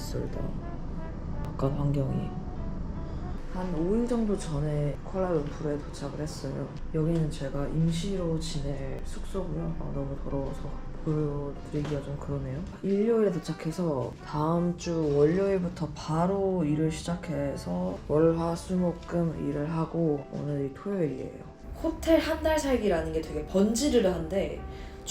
낯설다. 바깥 환경이. 한 5일 정도 전에 쿠알라룸푸르에 도착을 했어요. 여기는 제가 임시로 지낼 숙소고요. 아, 너무 더러워서 보여드리기가 좀 그러네요. 일요일에 도착해서 다음 주 월요일부터 바로 일을 시작해서 월 화 수 목 금 일을 하고 오늘이 토요일이에요. 호텔 한 달 살기라는 게 되게 번지르르한데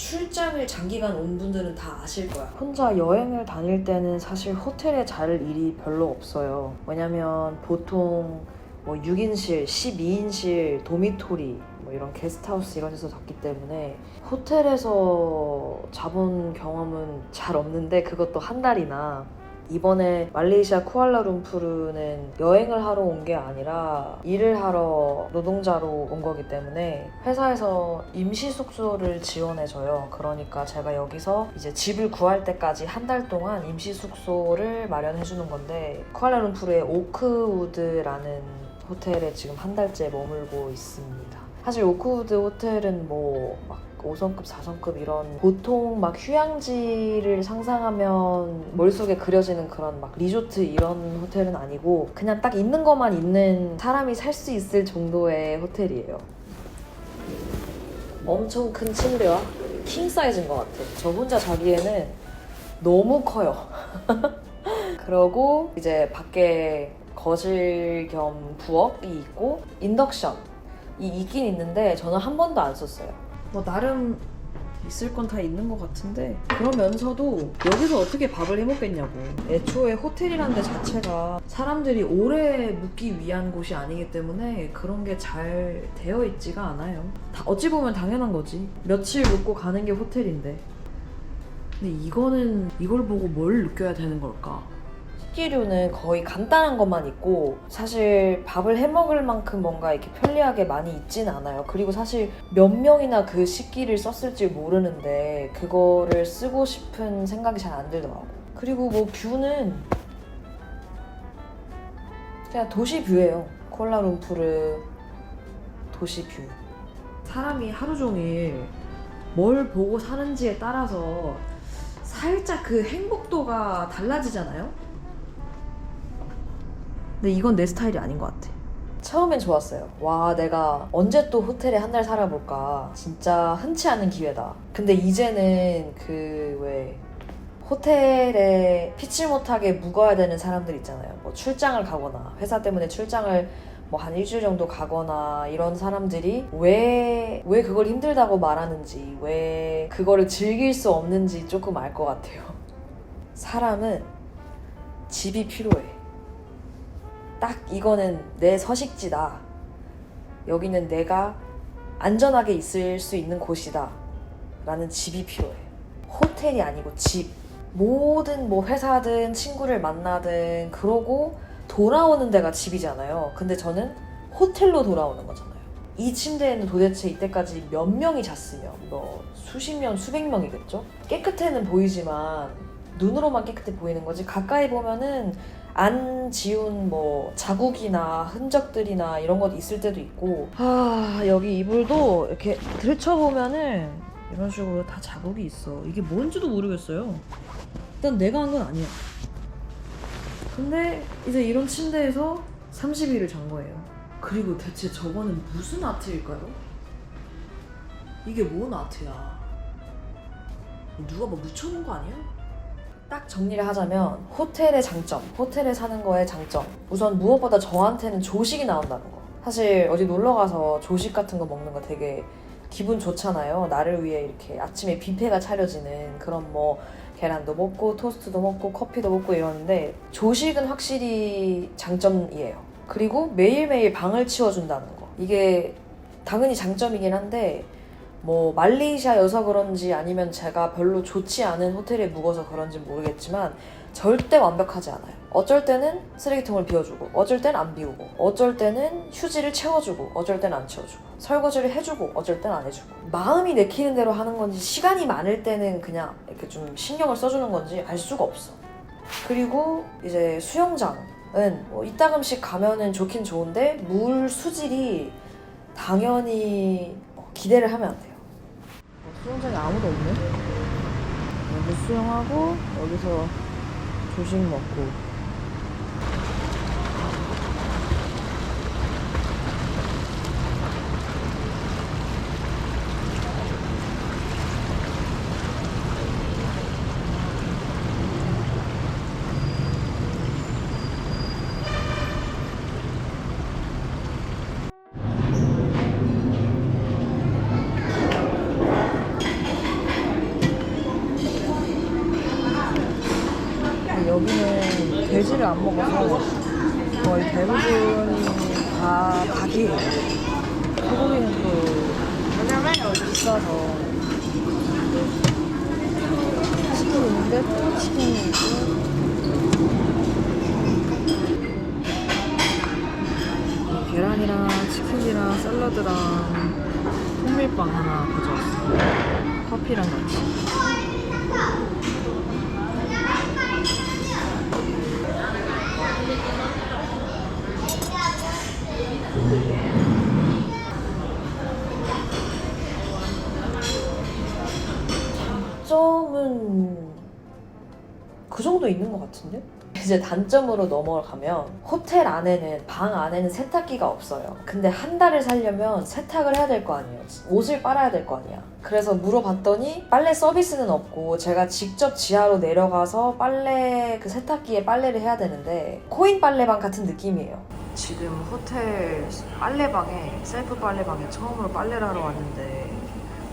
출장을 장기간 온 분들은 다 아실 거야. 혼자 여행을 다닐 때는 사실 호텔에 잘 일이 별로 없어요. 왜냐면 보통 뭐 6인실, 12인실, 도미토리 뭐 이런 게스트하우스 이런 데서 잤기 때문에 호텔에서 자본 경험은 잘 없는데 그것도 한 달이나 이번에 말레이시아 쿠알라룸푸르는 여행을 하러 온 게 아니라 일을 하러 노동자로 온 거기 때문에 회사에서 임시 숙소를 지원해줘요. 그러니까 제가 여기서 이제 집을 구할 때까지 한 달 동안 임시 숙소를 마련해 주는 건데 쿠알라룸푸르의 오크우드라는 호텔에 지금 한 달째 머물고 있습니다. 사실 오크우드 호텔은 뭐 막 5성급, 4성급 이런 보통 막 휴양지를 상상하면 머릿속에 그려지는 그런 막 리조트 이런 호텔은 아니고 그냥 딱 있는 것만 있는 사람이 살 수 있을 정도의 호텔이에요. 엄청 큰 침대와 킹 사이즈인 것 같아. 저 혼자 자기에는 너무 커요. 그러고 이제 밖에 거실 겸 부엌이 있고 인덕션 이 있긴 있는데 저는 한 번도 안 썼어요. 뭐 나름 있을 건 다 있는 것 같은데 그러면서도 여기서 어떻게 밥을 해 먹겠냐고. 애초에 호텔이란 데 자체가 사람들이 오래 묵기 위한 곳이 아니기 때문에 그런 게 잘 되어 있지가 않아요. 다 어찌 보면 당연한 거지. 며칠 묵고 가는 게 호텔인데. 근데 이거는 이걸 보고 뭘 느껴야 되는 걸까? 식기류는 거의 간단한 것만 있고 사실 밥을 해 먹을 만큼 뭔가 이렇게 편리하게 많이 있진 않아요. 그리고 사실 몇 명이나 그 식기를 썼을지 모르는데 그거를 쓰고 싶은 생각이 잘 안 들더라고. 그리고 뭐 뷰는 그냥 도시 뷰예요. 콜라룸푸르 도시 뷰. 사람이 하루 종일 뭘 보고 사는지에 따라서 살짝 그 행복도가 달라지잖아요. 근데 이건 내 스타일이 아닌 것 같아. 처음엔 좋았어요. 와, 내가 언제 또 호텔에 한 달 살아볼까. 진짜 흔치 않은 기회다. 근데 이제는 그 왜 호텔에 피치 못하게 묵어야 되는 사람들 있잖아요. 뭐 출장을 가거나 회사 때문에 출장을 뭐 한 일주일 정도 가거나 이런 사람들이 왜, 왜 그걸 힘들다고 말하는지, 왜 그거를 즐길 수 없는지 조금 알 것 같아요. 사람은 집이 필요해. 딱 이거는 내 서식지다. 여기는 내가 안전하게 있을 수 있는 곳이다. 라는 집이 필요해. 호텔이 아니고 집. 모든 뭐 회사든 친구를 만나든 그러고 돌아오는 데가 집이잖아요. 근데 저는 호텔로 돌아오는 거잖아요. 이 침대에는 도대체 이때까지 몇 명이 잤으면 뭐 수십 명, 수백 명이겠죠? 깨끗해는 보이지만 눈으로만 깨끗해 보이는 거지 가까이 보면은 안 지운 뭐 자국이나 흔적들이나 이런 것 있을 때도 있고 아 여기 이불도 이렇게 들춰보면은 이런 식으로 다 자국이 있어. 이게 뭔지도 모르겠어요. 일단 내가 한 건 아니야. 근데 이제 이런 침대에서 30일을 잔 거예요. 그리고 대체 저거는 무슨 아트일까요? 이게 뭔 아트야? 누가 뭐 묻혀놓은 거 아니야? 딱 정리를 하자면 호텔의 장점, 호텔에 사는 거의 장점. 우선 무엇보다 저한테는 조식이 나온다는 거. 사실 어디 놀러 가서 조식 같은 거 먹는 거 되게 기분 좋잖아요. 나를 위해 이렇게 아침에 뷔페가 차려지는 그런 뭐 계란도 먹고 토스트도 먹고 커피도 먹고 이러는데 조식은 확실히 장점이에요. 그리고 매일매일 방을 치워준다는 거. 이게 당연히 장점이긴 한데 뭐 말레이시아여서 그런지 아니면 제가 별로 좋지 않은 호텔에 묵어서 그런지 모르겠지만 절대 완벽하지 않아요. 어쩔 때는 쓰레기통을 비워주고, 어쩔 땐 안 비우고, 어쩔 때는 휴지를 채워주고, 어쩔 땐 안 채워주고, 설거지를 해주고, 어쩔 땐 안 해주고. 마음이 내키는 대로 하는 건지, 시간이 많을 때는 그냥 이렇게 좀 신경을 써주는 건지 알 수가 없어. 그리고 이제 수영장은 뭐 이따금씩 가면은 좋긴 좋은데, 물 수질이 당연히 기대를 하면 안 돼요. 수영장에 아무도 없네. 여기 수영하고 여기서 조식 먹고 돼지를 안 먹어서 거의 대부분이 다 닭이에요. 소고기는 또 비싸서 치킨 있는데 또 치킨이 있고 계란이랑 치킨이랑 샐러드랑 통밀빵 하나 가져왔어요. 커피랑 같이. 같은데? 이제 단점으로 넘어가면 호텔 안에는 방 안에는 세탁기가 없어요. 근데 한 달을 살려면 세탁을 해야 될 거 아니에요. 옷을 빨아야 될 거 아니야. 그래서 물어봤더니 빨래 서비스는 없고 제가 직접 지하로 내려가서 빨래 그 세탁기에 빨래를 해야 되는데 코인 빨래방 같은 느낌이에요. 지금 호텔 빨래방에 셀프 빨래방에 처음으로 빨래를 하러 왔는데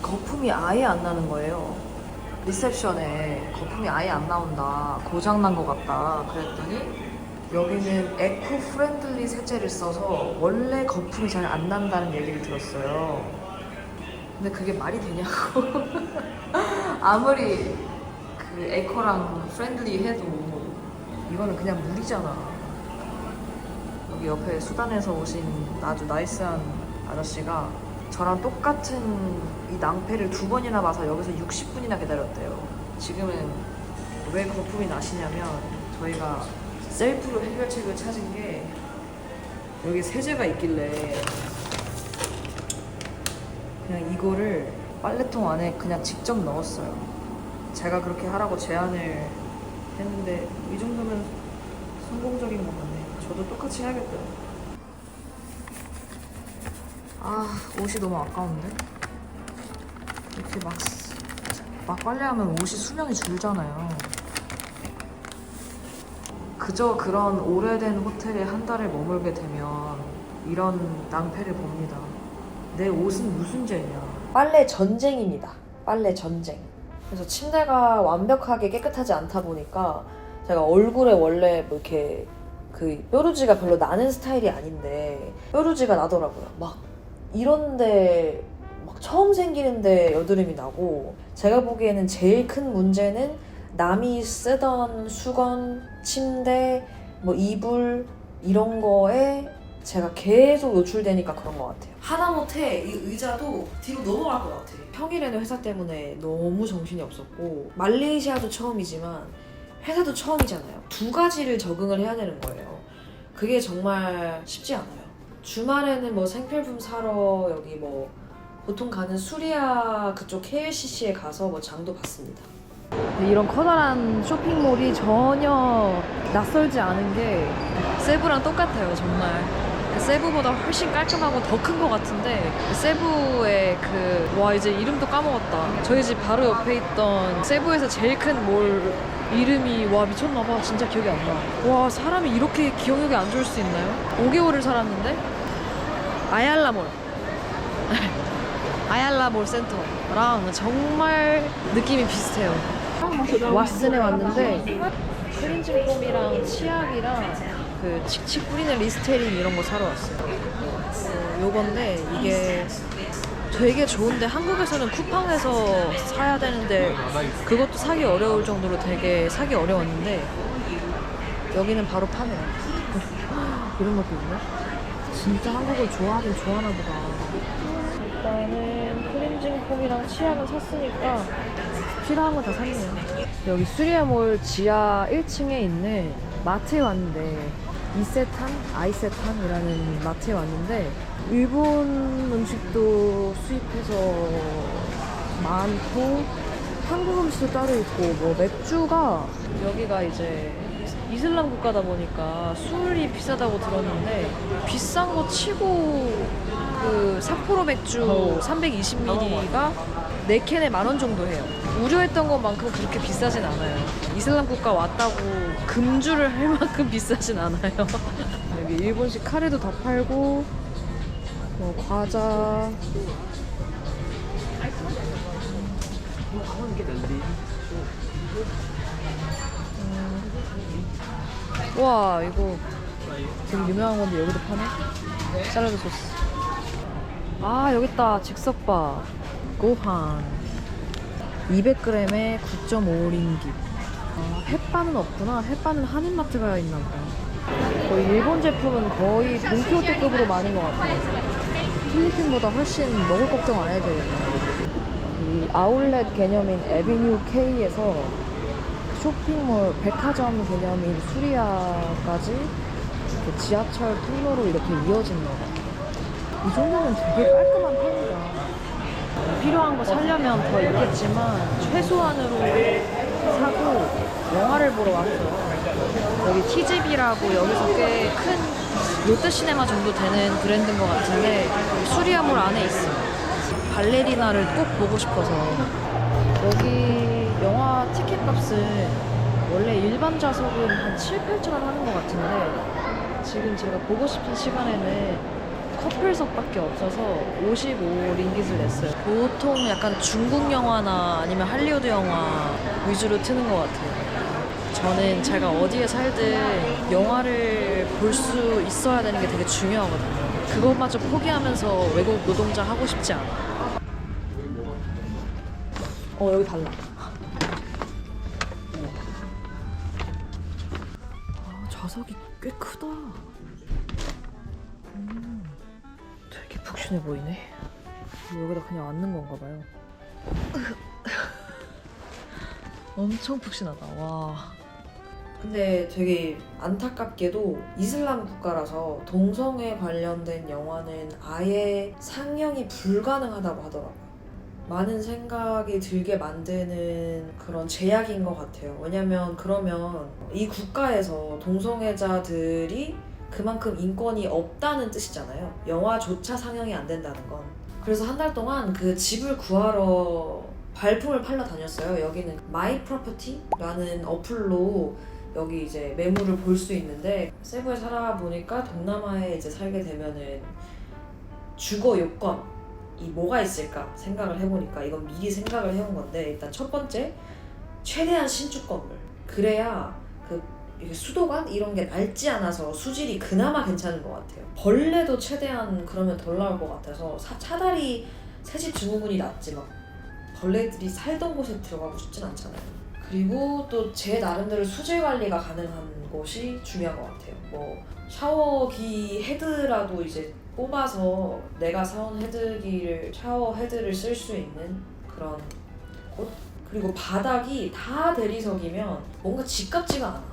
거품이 아예 안 나는 거예요. 리셉션에 거품이 아예 안 나온다. 고장난 것 같다. 그랬더니 여기는 에코 프렌들리 세제를 써서 원래 거품이 잘 안 난다는 얘기를 들었어요. 근데 그게 말이 되냐고. 아무리 그 에코랑 프렌들리 해도 이거는 그냥 물이잖아. 여기 옆에 수단에서 오신 아주 나이스한 아저씨가 저랑 똑같은 이 낭패를 두 번이나 봐서 여기서 60분이나 기다렸대요. 지금은 왜 거품이 나시냐면 저희가 셀프로 해결책을 찾은 게 여기 세제가 있길래 그냥 이거를 빨래통 안에 그냥 직접 넣었어요. 제가 그렇게 하라고 제안을 했는데 이 정도면 성공적인 것 같네. 저도 똑같이 해야겠어요. 아 옷이 너무 아까운데? 이렇게 막, 막 빨래하면 옷이 수명이 줄잖아요. 그저 그런 오래된 호텔에 한 달을 머물게 되면 이런 낭패를 봅니다. 내 옷은 무슨 죄냐 빨래 전쟁입니다. 빨래 전쟁. 그래서 침대가 완벽하게 깨끗하지 않다 보니까 제가 얼굴에 원래 뭐 이렇게 그 뾰루지가 별로 나는 스타일이 아닌데 뾰루지가 나더라고요. 막 이런데 막 처음 생기는데 여드름이 나고 제가 보기에는 제일 큰 문제는 남이 쓰던 수건, 침대, 뭐 이불 이런 거에 제가 계속 노출되니까 그런 것 같아요. 하다못해 이 의자도 뒤로 넘어갈 것 같아. 평일에는 회사 때문에 너무 정신이 없었고 말레이시아도 처음이지만 회사도 처음이잖아요. 두 가지를 적응을 해야 되는 거예요. 그게 정말 쉽지 않아요. 주말에는 뭐 생필품 사러 여기 뭐 보통 가는 수리아 그쪽 KLCC에 가서 뭐 장도 봤습니다. 이런 커다란 쇼핑몰이 전혀 낯설지 않은 게 세부랑 똑같아요, 정말. 그 세부보다 훨씬 깔끔하고 더 큰 것 같은데 그 세부의 그 와 이제 이름도 까먹었다. 저희 집 바로 옆에 있던 세부에서 제일 큰 몰 이름이 와 미쳤나봐. 진짜 기억이 안 나. 와 사람이 이렇게 기억력이 안 좋을 수 있나요? 5개월을 살았는데 아얄라몰 아얄라몰 센터랑 정말 느낌이 비슷해요. 왓슨에 왔는데 클렌징 폼이랑 치약이랑 그 칙칙 뿌리는 리스테린 이런 거 사러 왔어요. 어, 요건데 이게 되게 좋은데 한국에서는 쿠팡에서 사야 되는데 그것도 사기 어려울 정도로 되게 사기 어려웠는데 여기는 바로 파네요. 이런 것도 있네. 진짜 한국을 좋아하긴 좋아하나 보다. 일단은 클렌징 폼이랑 치약은 샀으니까 필요한 거 다 샀네요. 여기 수리아몰 지하 1층에 있는 마트에 왔는데 이세탄, 아이세탄이라는 마트에 왔는데 일본 음식도 수입해서 많고 한국 음식도 따로 있고 뭐 맥주가 여기가 이제 이슬람 국가다 보니까 술이 비싸다고 들었는데 비싼 거 치고 그 삿포로 맥주 320ml가 4캔에 만 원 정도 해요. 우려했던 것만큼 그렇게 비싸진 않아요. 이슬람 국가 왔다고 금주를 할 만큼 비싸진 않아요. 여기 일본식 카레도 다 팔고 뭐 과자 와 이거 되게 유명한 건데 여기도 파네 샐러드 소스 아 여기 있다 즉석밥 고한 200g에 9.5링기 아, 햇반은 없구나. 햇반은 한인마트가 있나 보다. 거의 일본 제품은 거의 동키호테급으로 많은 것 같아요. 필리핀보다 훨씬 먹을 걱정 안 해도 되겠네 이 아울렛 개념인 에비뉴 K에서 쇼핑몰, 백화점 개념인 수리아까지 지하철 통로로 이렇게 이어지는 거 같아요. 이 정도면 되게 깔끔한 편이다. 필요한 거 사려면 더 있겠지만 최소한으로 사고 영화를 보러 왔어요. 여기 티집이라고 여기서 꽤 큰 롯데시네마 정도 되는 브랜드인 것 같은데 수리아몰 안에 있어요. 발레리나를 꼭 보고 싶어서 여기 영화 티켓 값은 원래 일반 좌석은 한 7, 8천 원 하는 것 같은데 지금 제가 보고 싶은 시간에는 커플석밖에 없어서 55 링깃을 냈어요. 보통 약간 중국 영화나 아니면 할리우드 영화 위주로 트는 것 같아요. 저는 제가 어디에 살든 영화를 볼 수 있어야 되는 게 되게 중요하거든요. 그것마저 포기하면서 외국 노동자 하고 싶지 않아. 어 여기 달라. 아 좌석이 꽤 크다. 되게 푹신해 보이네. 여기다 그냥 앉는 건가 봐요. 엄청 푹신하다. 와. 근데 되게 안타깝게도 이슬람 국가라서 동성애 관련된 영화는 아예 상영이 불가능하다고 하더라고요. 많은 생각이 들게 만드는 그런 제약인 것 같아요. 왜냐면 그러면 이 국가에서 동성애자들이 그만큼 인권이 없다는 뜻이잖아요. 영화조차 상영이 안 된다는 건. 그래서 한 달 동안 그 집을 구하러 발품을 팔러 다녔어요. 여기는 마이 프로퍼티라는 어플로 여기 이제 매물을 볼 수 있는데 세부에 살아보니까 동남아에 이제 살게 되면은 주거 요건 이 뭐가 있을까 생각을 해보니까 이건 미리 생각을 해온 건데 일단 첫 번째 최대한 신축 건물 그래야 그 이렇게 수도관? 이런 게 낡지 않아서 수질이 그나마 괜찮은 것 같아요. 벌레도 최대한 그러면 덜 나올 것 같아서 사, 차라리 새집 증후군이 낫지 막 벌레들이 살던 곳에 들어가고 싶진 않잖아요. 그리고 또 제 나름대로 수질 관리가 가능한 곳이 중요한 것 같아요. 뭐 샤워기 헤드라도 이제 뽑아서 내가 사온 헤드기를 샤워 헤드를 쓸 수 있는 그런 곳? 그리고 바닥이 다 대리석이면 뭔가 집 같지가 않아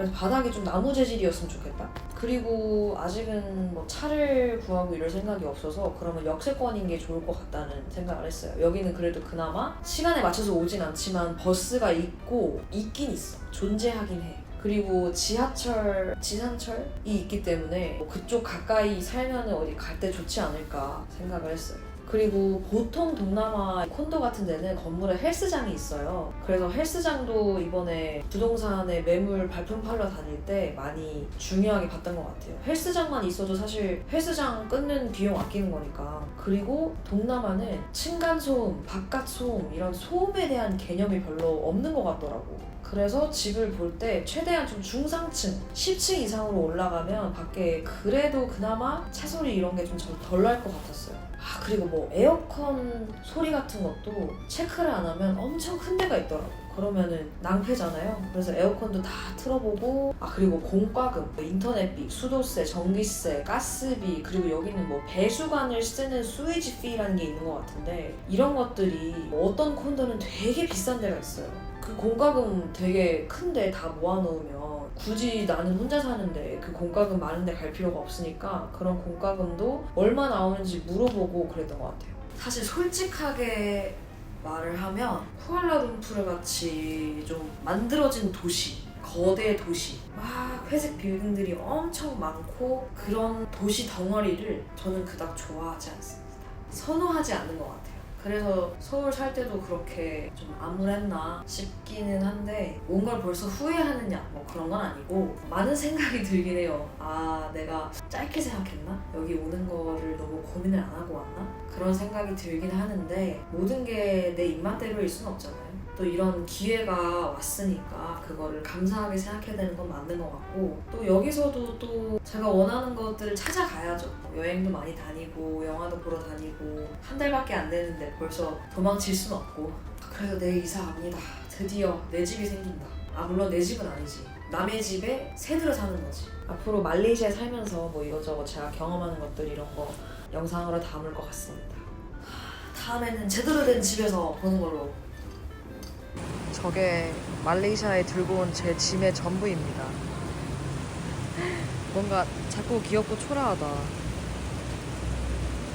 그래서 바닥이 좀 나무 재질이었으면 좋겠다. 그리고 아직은 뭐 차를 구하고 이럴 생각이 없어서 그러면 역세권인 게 좋을 것 같다는 생각을 했어요. 여기는 그래도 그나마 시간에 맞춰서 오진 않지만 버스가 있고 있긴 있어. 존재하긴 해. 그리고 지하철, 지상철이 있기 때문에 뭐 그쪽 가까이 살면 어디 갈 때 좋지 않을까 생각을 했어요. 그리고 보통 동남아 콘도 같은 데는 건물에 헬스장이 있어요. 그래서 헬스장도 이번에 부동산에 매물 발품 팔러 다닐 때 많이 중요하게 봤던 것 같아요. 헬스장만 있어도 사실 헬스장 끊는 비용 아끼는 거니까. 그리고 동남아는 층간소음, 바깥소음 이런 소음에 대한 개념이 별로 없는 것 같더라고. 그래서 집을 볼 때 최대한 좀 중상층 10층 이상으로 올라가면 밖에 그래도 그나마 차 소리 이런 게 좀 덜 날 것 같았어요. 아 그리고 뭐 에어컨 소리 같은 것도 체크를 안 하면 엄청 큰 데가 있더라고. 그러면은 낭패잖아요. 그래서 에어컨도 다 틀어보고 아 그리고 공과금, 인터넷비, 수도세, 전기세, 가스비 그리고 여기는 뭐 배수관을 쓰는 스위지 피라는 게 있는 것 같은데 이런 것들이 뭐 어떤 콘도는 되게 비싼 데가 있어요. 그 공과금 되게 큰데 다 모아놓으면 굳이 나는 혼자 사는데 그 공과금 많은데 갈 필요가 없으니까 그런 공과금도 얼마 나오는지 물어보고 그랬던 것 같아요. 사실 솔직하게 말을 하면 쿠알라룸푸르 같이 좀 만들어진 도시 거대 도시 막 회색 빌딩들이 엄청 많고 그런 도시 덩어리를 저는 그닥 좋아하지 않습니다. 선호하지 않는 것 같아요. 그래서 서울 살 때도 그렇게 좀 암울했나 싶기는 한데 뭔가를 벌써 후회하느냐 뭐 그런 건 아니고 많은 생각이 들긴 해요. 아 내가 짧게 생각했나? 여기 오는 거를 너무 고민을 안 하고 왔나? 그런 생각이 들긴 하는데 모든 게 내 입맛대로일 수는 없잖아요. 또 이런 기회가 왔으니까 그거를 감사하게 생각해야 되는 건 맞는 것 같고 또 여기서도 또 제가 원하는 것들을 찾아가야죠. 뭐 여행도 많이 다니고 영화도 보러 다니고 한 달밖에 안 되는데 벌써 도망칠 순 없고 그래서 내일 이사 갑니다. 드디어 내 집이 생긴다. 아 물론 내 집은 아니지. 남의 집에 새들어 사는 거지. 앞으로 말레이시아에 살면서 뭐 이것저것 제가 경험하는 것들 이런 거 영상으로 담을 것 같습니다. 하, 다음에는 제대로 된 집에서 보는 걸로 저게 말레이시아에 들고 온 제 짐의 전부입니다. 뭔가 자꾸 귀엽고 초라하다.